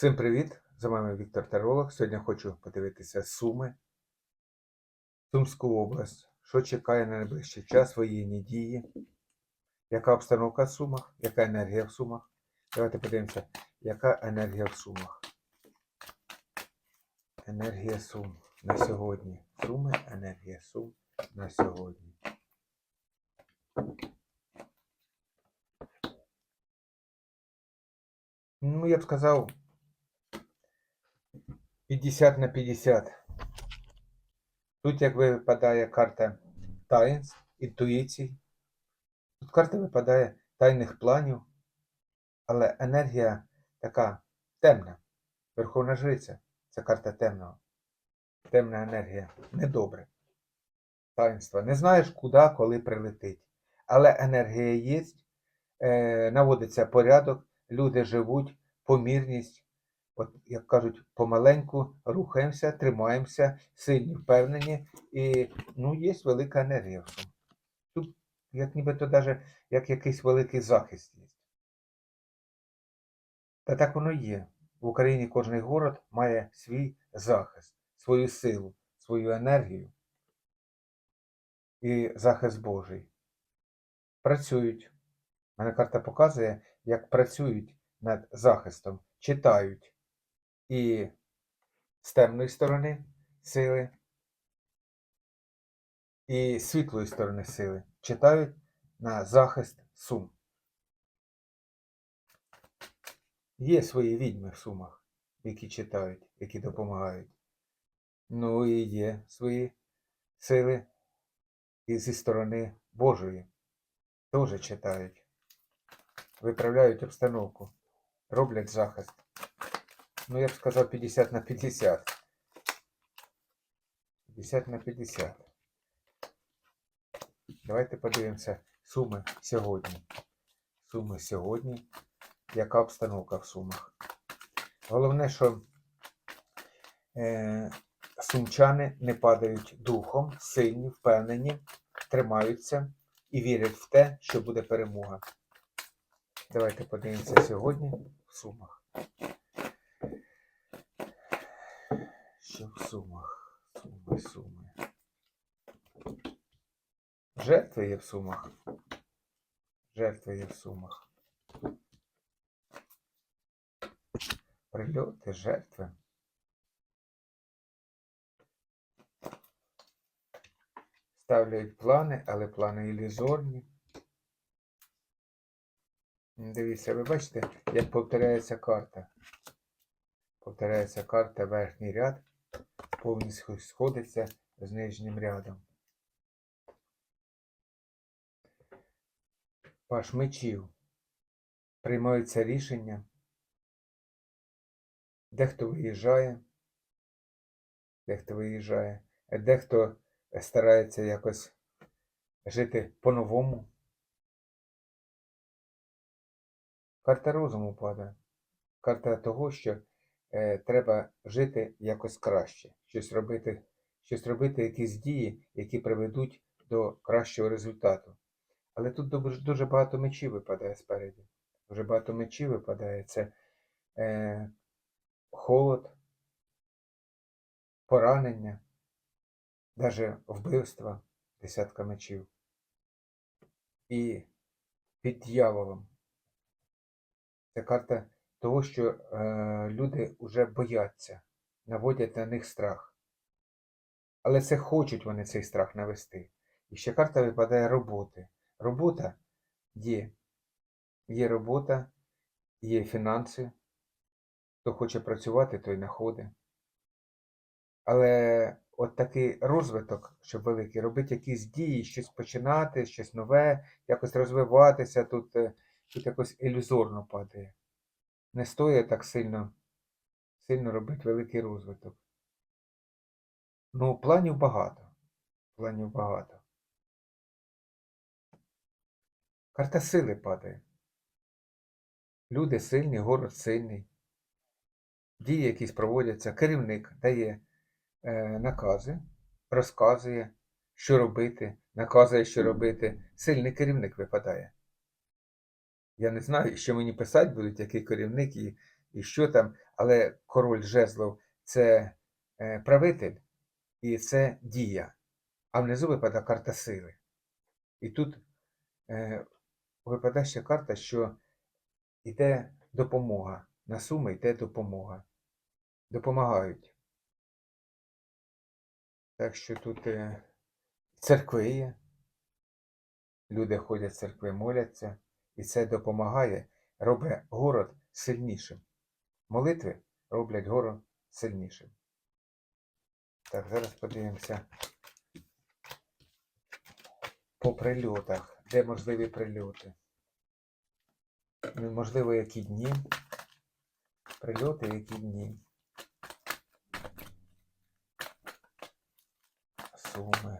Всім привіт! З вами Віктор Таролог. Сьогодні хочу подивитися Суми, Сумську область. Що чекає на найближчий час воєнні дії? Яка обстановка в Сумах? Яка енергія в Сумах? Давайте подивимося, яка енергія в Сумах. Енергія Сум на сьогодні. Суми, енергія Сум на сьогодні. Ну, я б сказав, 50 на 50. Тут як випадає карта таїнств, інтуїцій. Тут карта випадає тайних планів, але енергія така темна. Верховна жриця це карта темного. Темна енергія. Недобре. Таїнства. Не знаєш, куди, коли прилетить. Але енергія є, е, наводиться порядок, люди живуть, помірність. От, як кажуть, помаленьку рухаємося, тримаємося, сильні, впевнені, і ну, є велика енергія. Тут, як нібито даже як якийсь великий захист є. Та так воно є. В Україні кожний город має свій захист, свою силу, свою енергію і захист Божий. Працюють. Мене карта показує, як працюють над захистом, читають і з темної сторони сили, і з світлої сторони сили читають на захист сум. Є свої відьми в сумах, які читають, які допомагають. Ну і є свої сили і зі сторони Божої теж читають, виправляють обстановку, роблять захист. Ну, я б сказав 50 на 50. 50 на 50. Давайте подивимося суми сьогодні. Суми сьогодні. Яка обстановка в сумах? Головне, що е, сумчани не падають духом, сильні, впевнені, тримаються і вірять в те, що буде перемога. Давайте подивимося сьогодні в сумах. Що в сумах? Суми, суми. Жертви є в сумах. Жертви є в сумах. Прильоти, жертви. Ставляють плани, але плани ілюзорні. Дивіться, ви бачите, як повторяється карта. Повторяється карта верхній ряд, повністю сходиться з нижнім рядом. Паш мечів. Приймаються рішення. Дехто виїжджає, дехто виїжджає, дехто старається якось жити по-новому. Карта розуму падає. Карта того, що треба жити якось краще, щось робити, щось робити, якісь дії, які приведуть до кращого результату. Але тут дуже, багато мечів випадає спереді. Дуже багато мечів випадає. Це е, холод, поранення, навіть вбивства, десятка мечів. І під дьяволом. Це карта того, що е, люди вже бояться, наводять на них страх. Але це хочуть вони цей страх навести. І ще карта випадає роботи. Робота є. Є робота, є фінанси. Хто хоче працювати, той знаходить. Але от такий розвиток, щоб великий, робити якісь дії, щось починати, щось нове, якось розвиватися, тут, е, тут якось ілюзорно падає. Не стоїть так сильно, сильно робити великий розвиток. Ну, планів багато. Планів багато. Карта сили падає. Люди сильні, город сильний. Дії якісь проводяться, керівник дає е, накази, розказує, що робити, наказує, що робити. Сильний керівник випадає. Я не знаю, що мені писати будуть, який керівник, і і що там, але король жезлов це е, правитель і це дія. А внизу випадає карта сили. І тут е, випадає ще карта, що йде допомога. На суми йде допомога. Допомагають. Так що тут е, церкви є. Люди ходять в церкви, моляться, і це допомагає, робить город сильнішим. Молитви роблять город сильнішим. Так, зараз подивимося по прильотах. Де можливі прильоти? Можливо, які дні. Прильоти, які дні. Суми.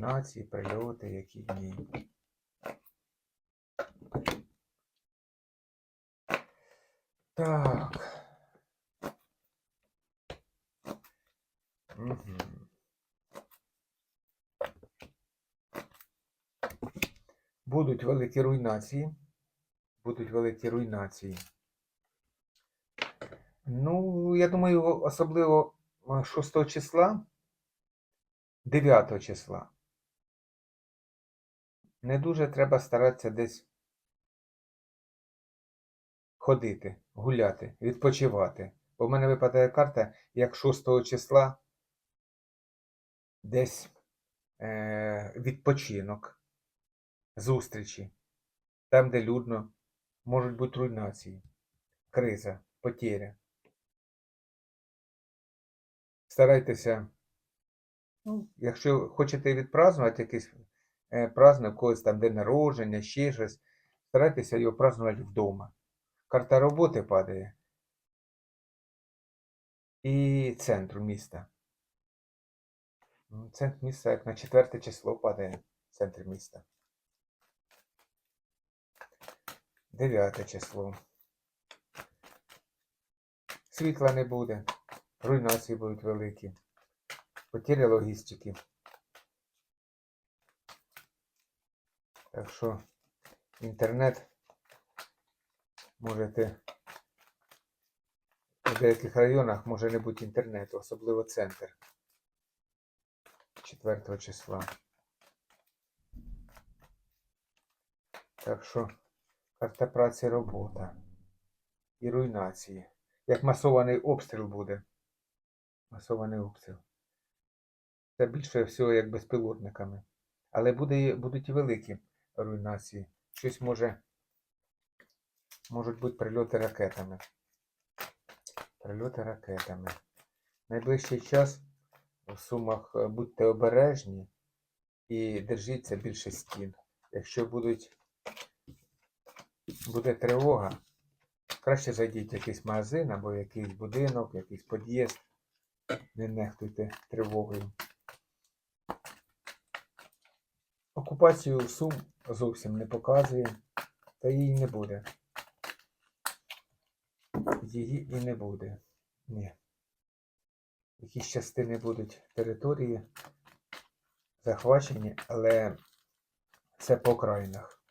Руйнації, прильоти, які дні. Так. Мгм. Будуть великі руйнації. Будуть великі руйнації. Ну, я думаю, особливо 6 числа, 9 числа. Не дуже треба старатися десь ходити, гуляти, відпочивати. Бо в мене випадає карта, як 6 числа десь е, відпочинок, зустрічі, там, де людно, можуть бути руйнації, криза, потеря. Старайтеся, ну, якщо хочете відпразнувати якийсь е, праздник, когось там день народження, ще щось, старайтеся його празднувати вдома. Карта роботи падає і центру міста. Центр міста як на четверте число падає центр міста. Дев'яте число. Світла не буде, руйнації будуть великі, потіря логістики. Так що інтернет можете у деяких районах може не бути інтернету, особливо центр 4 числа. Так що карта праці робота і руйнації. Як масований обстріл буде. Масований обстріл. Це більше всього як безпілотниками. Але буде, будуть і великі руйнації. Щось може можуть бути прильоти ракетами. Прильоти ракетами. Найближчий час у Сумах е, будьте обережні і держіться більше стін. Якщо будуть, буде тривога, краще зайдіть в якийсь магазин або в якийсь будинок, якийсь під'їзд. Не нехтуйте тривогою. Окупацію Сум зовсім не показує, та її не буде. Її і не буде. Ні. Якісь частини будуть території захвачені, але це по окраїнах.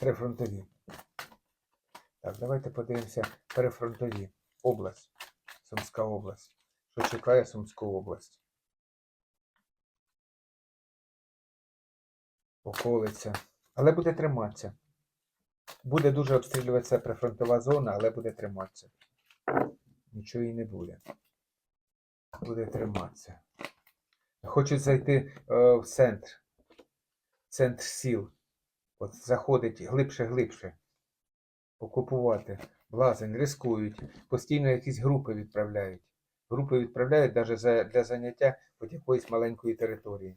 Прифронтові. Так, давайте подивимося перефронтові. Область. Сумська область. Що чекає Сумську область? Околиця. Але буде триматися. Буде дуже обстрілюватися прифронтова зона, але буде триматися. Нічого і не буде. Буде триматися. Хочуть зайти е, в центр. Центр сіл. От заходить глибше-глибше. Окупувати. Блазень, рискують. Постійно якісь групи відправляють. Групи відправляють навіть для заняття хоч якоїсь маленької території.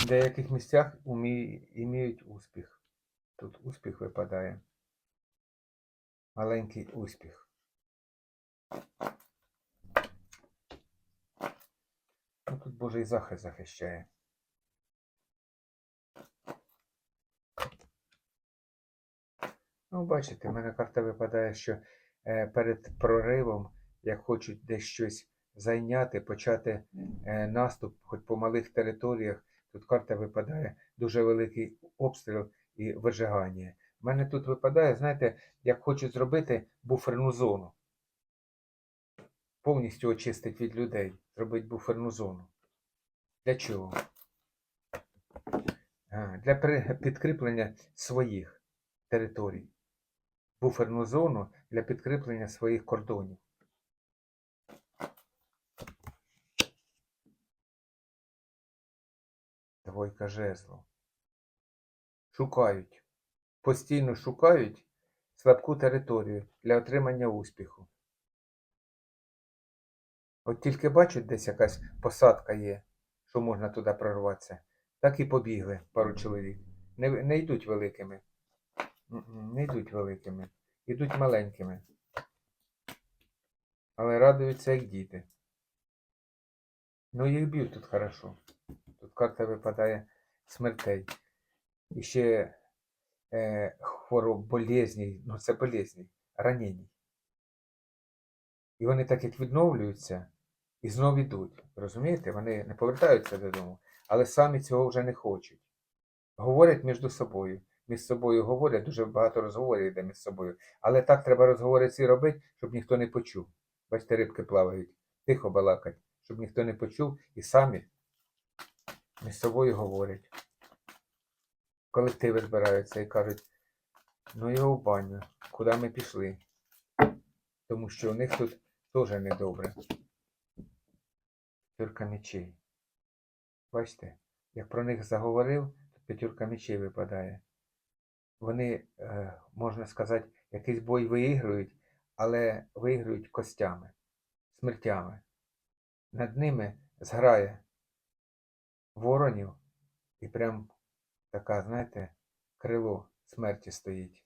В деяких місцях іміють успіх. Тут успіх випадає. Маленький успіх. Ну, тут Божий захист захищає. Ну, бачите, в мене карта випадає, що е, перед проривом, як хочуть десь щось зайняти, почати е, наступ, хоч по малих територіях, тут карта випадає дуже великий обстріл і вижигання. У мене тут випадає, знаєте, як хочуть зробити буферну зону. Повністю очистить від людей, зробити буферну зону. Для чого? А, Для підкріплення своїх територій. Буферну зону для підкріплення своїх кордонів. Двойка жезлов. Шукають. Постійно шукають слабку територію для отримання успіху. От тільки бачать, десь якась посадка є, що можна туди прорватися, так і побігли пару чоловік. Не, не йдуть великими. Не йдуть великими. Йдуть маленькими. Але радуються як діти. Ну їх б'ють тут хорошо. Карта випадає смертей. І ще е, хвороб, болезней, ну це болезні, ранені. І вони так як відновлюються і знов ідуть. Розумієте? Вони не повертаються додому, але самі цього вже не хочуть. Говорять між собою. Між собою говорять, дуже багато розговорів йде між собою. Але так треба розговори ці робити, щоб ніхто не почув. Бачите, рибки плавають, тихо балакать, щоб ніхто не почув і самі між собою говорять. Колективи збираються і кажуть, ну його в баню, куди ми пішли? Тому що у них тут теж недобре. П'ятірка мечей. Бачите, як про них заговорив, то п'ятірка мечей випадає. Вони, е, можна сказати, якийсь бой виігрують, але виігрують костями, смертями. Над ними зграє воронів і прям така, знаєте, крило смерті стоїть.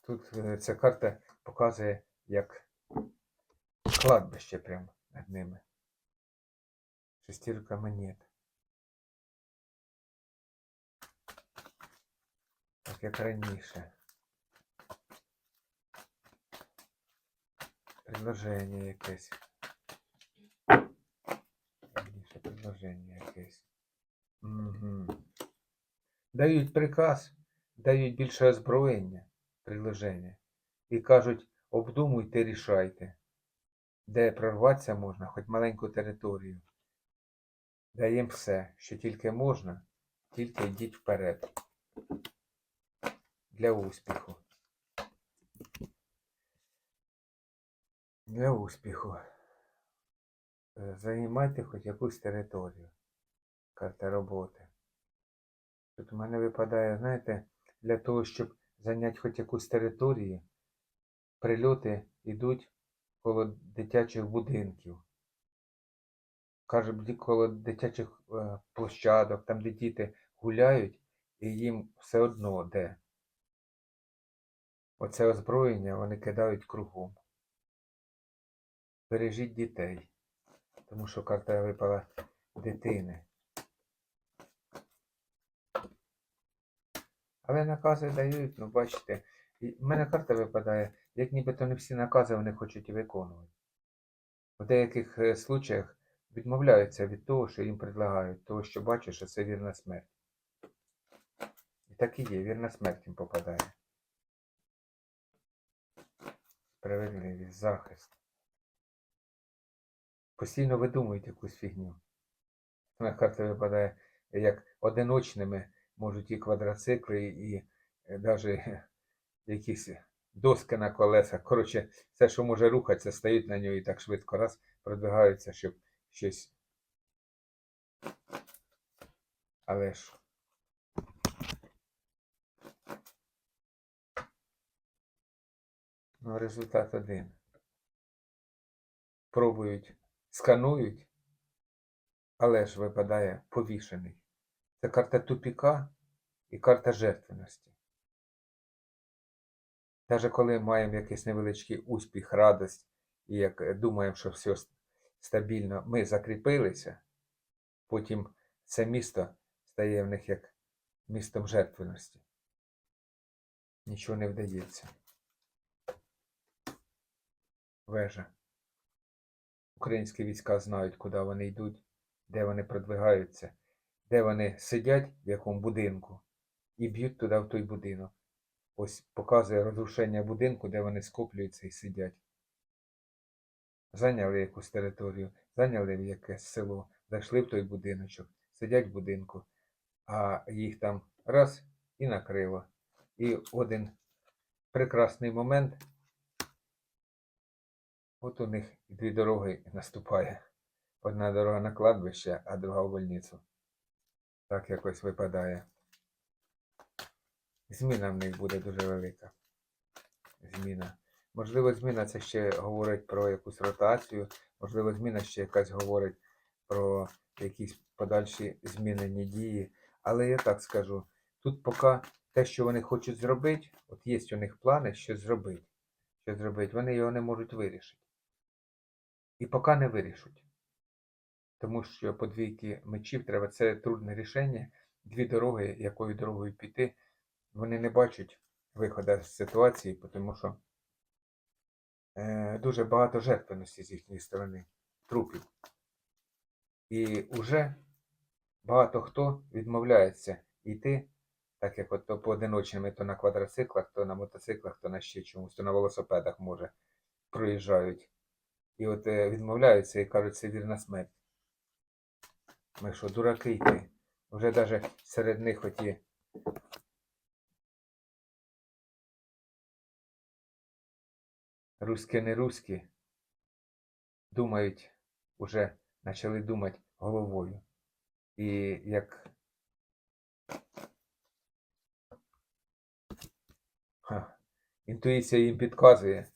Тут е, ця карта показує як кладбище прямо над ними. Шестірка монет. Так як раніше. Предложення якесь. Раніше предложення якесь. Угу. Дають приказ, дають більше озброєння, предложення. І кажуть, обдумуйте, рішайте, де прорватися можна, хоч маленьку територію. Даємо все, що тільки можна, тільки йдіть вперед. Для успіху. Для успіху. Е, Займайте хоч якусь територію. Карта роботи. Тут у мене випадає, знаєте, для того, щоб зайняти хоч якусь територію, прильоти йдуть коло дитячих будинків. Кажуть, коло дитячих е, площадок, там, де діти гуляють, і їм все одно де. Оце озброєння вони кидають кругом. Бережіть дітей, тому що карта випала дитини. Але накази дають, ну бачите, в мене карта випадає, як нібито не всі накази вони хочуть виконувати. В деяких е, случаях відмовляються від того, що їм предлагають, того, що бачать, що це вірна смерть. І так і є, вірна смерть їм попадає. Справедливість, захист. Постійно видумують якусь фігню. На карта випадає, як одиночними можуть і квадроцикли, і навіть якісь доски на колесах. Коротше, все, що може рухатися, стають на нього і так швидко раз продвигаються, щоб щось. Але ж. Ну, результат один. Пробують, сканують, але ж випадає повішений. Це карта тупіка і карта жертвеності. Навіть коли маємо якийсь невеличкий успіх, радость, і як думаємо, що все стабільно, ми закріпилися, потім це місто стає в них як містом жертвеності. Нічого не вдається. Вежа. Українські війська знають, куди вони йдуть, де вони продвигаються, де вони сидять, в якому будинку, і б'ють туди в той будинок. Ось показує розрушення будинку, де вони скоплюються і сидять. Зайняли якусь територію, зайняли якесь село, зайшли в той будиночок, сидять в будинку, а їх там раз і накрило. І один прекрасний момент, от у них дві дороги наступає. Одна дорога на кладбище, а друга в больницю. Так якось випадає. Зміна в них буде дуже велика. Зміна. Можливо, зміна це ще говорить про якусь ротацію, можливо, зміна ще якась говорить про якісь подальші змінені дії. Але я так скажу, тут поки те, що вони хочуть зробити, от є у них плани, що зробити. Що зробити, вони його не можуть вирішити. І поки не вирішуть. Тому що по двійки мечів треба це трудне рішення, дві дороги, якою дорогою піти, вони не бачать виходу з ситуації, тому що е, дуже багато жертвеності з їхньої сторони, трупів. І вже багато хто відмовляється йти, так як от то поодиночними, то на квадроциклах, то на мотоциклах, то на ще чомусь, то на велосипедах, може, проїжджають. І от е, відмовляються і кажуть, це вірна смерть. Ми що, дураки йти? Вже навіть серед них оті руські не руські думають, уже почали думати головою. І як Ха, інтуїція їм підказує,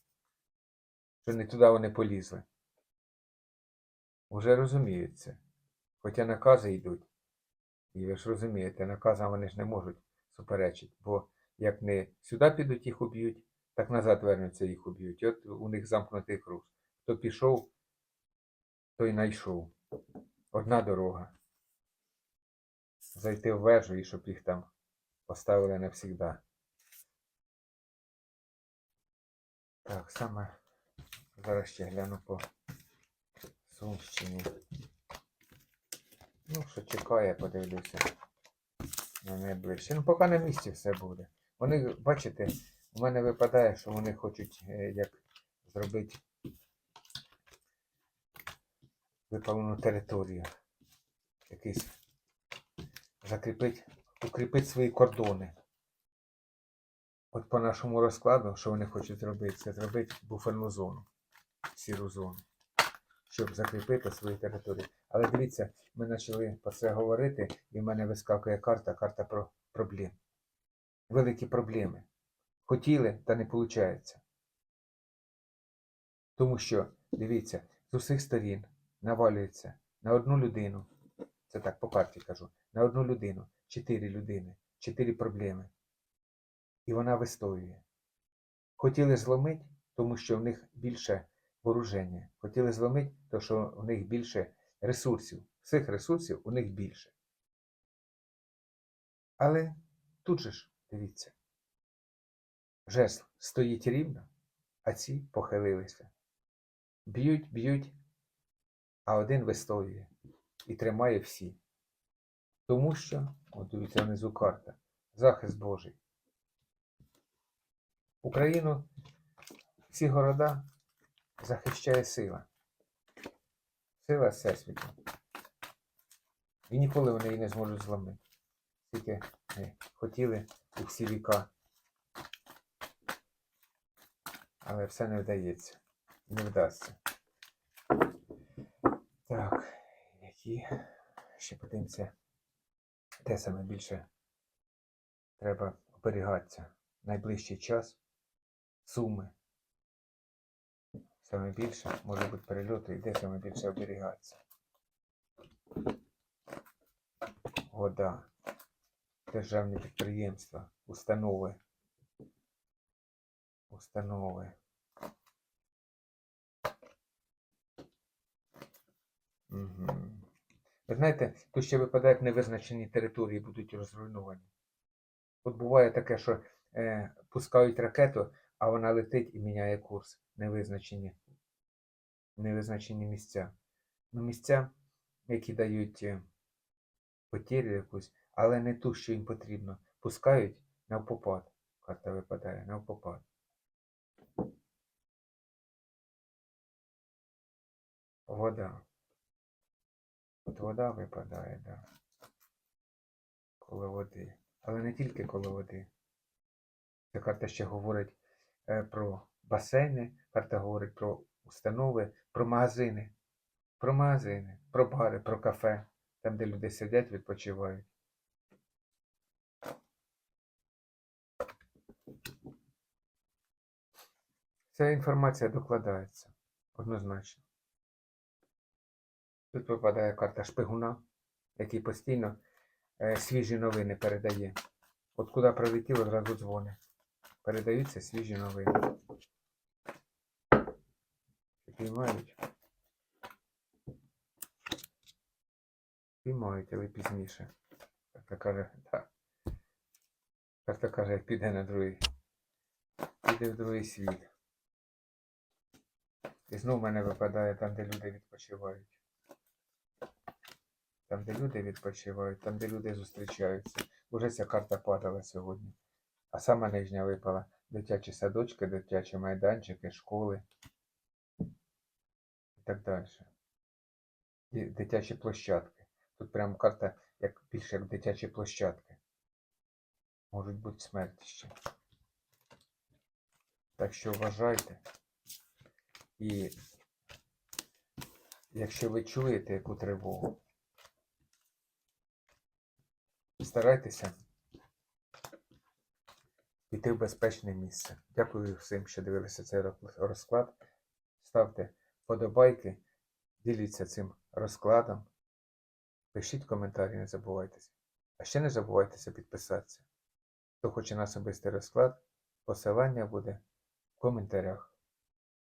що не туди вони полізли. Уже розуміють це. Хоча накази йдуть. І ви ж розумієте, наказам вони ж не можуть суперечити, бо як не сюди підуть, їх уб'ють, так назад вернуться, їх уб'ють. От у них замкнутий круг. Хто пішов, той знайшов. Одна дорога. Зайти в вежу і щоб їх там поставили навсігда. Так, саме зараз ще гляну по Сумщині. Ну, що чекає, подивлюся. На найближче. Ну, поки на місці все буде. Вони, бачите, у мене випадає, що вони хочуть е, як зробити випалену територію. Якийсь закріпити, укріпити свої кордони. От по нашому розкладу, що вони хочуть зробити, це зробити буферну зону, сіру зону, щоб закріпити свої території. Але дивіться, ми почали про це говорити, і в мене вискакує карта, карта про проблем. Великі проблеми. Хотіли, та не виходить. Тому що, дивіться, з усіх сторін навалюється на одну людину. Це так по карті кажу. На одну людину, чотири людини, чотири проблеми. І вона вистоює. Хотіли зломити, тому що в них більше вооруження. Хотіли зломити, тому що в них більше ресурсів. Всіх ресурсів у них більше. Але тут же ж, дивіться, жезл стоїть рівно, а ці похилилися. Б'ють, б'ють, а один вистоює і тримає всі. Тому що, от дивіться внизу карта, захист Божий. Україну, ці города захищає сила. Сила Всесвіту. І ніколи вони її не зможуть зламити. Тільки ми хотіли у всі віка. Але все не вдається. Не вдасться. Так, які ще подивимося, де саме більше треба оберігатися. Найближчий час суми. Саме більше може бути перельоту і де саме більше оберігається. Вода, державні підприємства, установи. Установи. Угу. Ви знаєте, тут ще випадає, як невизначені території будуть розруйновані. От буває таке, що е, пускають ракету, а вона летить і міняє курс. Невизначені, невизначені місця. Ну, місця, які дають е, потерю якусь, але не ту, що їм потрібно. Пускають навпопад. Карта випадає навпопад. Вода. От вода випадає, да. Коло води. Але не тільки коло води. Ця карта ще говорить е, про басейни, карта говорить про установи, про магазини. Про магазини, про бари, про кафе, там, де люди сидять, відпочивають. Ця інформація докладається однозначно. Тут випадає карта шпигуна, який постійно е, свіжі новини передає. От куди прилетіло, одразу дзвони. Передаються свіжі новини. Піймають. Піймають, але пізніше. Карта каже, так. Карта каже, як піде на другий. Піде в другий світ. І знов мене випадає там, де люди відпочивають. Там, де люди відпочивають, там, де люди зустрічаються. Уже ця карта падала сьогодні. А сама нижня випала дитячі садочки, дитячі майданчики, школи так далі. І дитячі площадки. Тут прямо карта як більше як дитячі площадки. Можуть бути смерті ще. Так що вважайте. І якщо ви чуєте яку тривогу, старайтеся піти в безпечне місце. Дякую всім, що дивилися цей розклад. Ставте подобайки, діліться цим розкладом. Пишіть коментарі, не забувайтеся. А ще не забувайтеся підписатися. Хто хоче на особистий розклад, посилання буде в коментарях.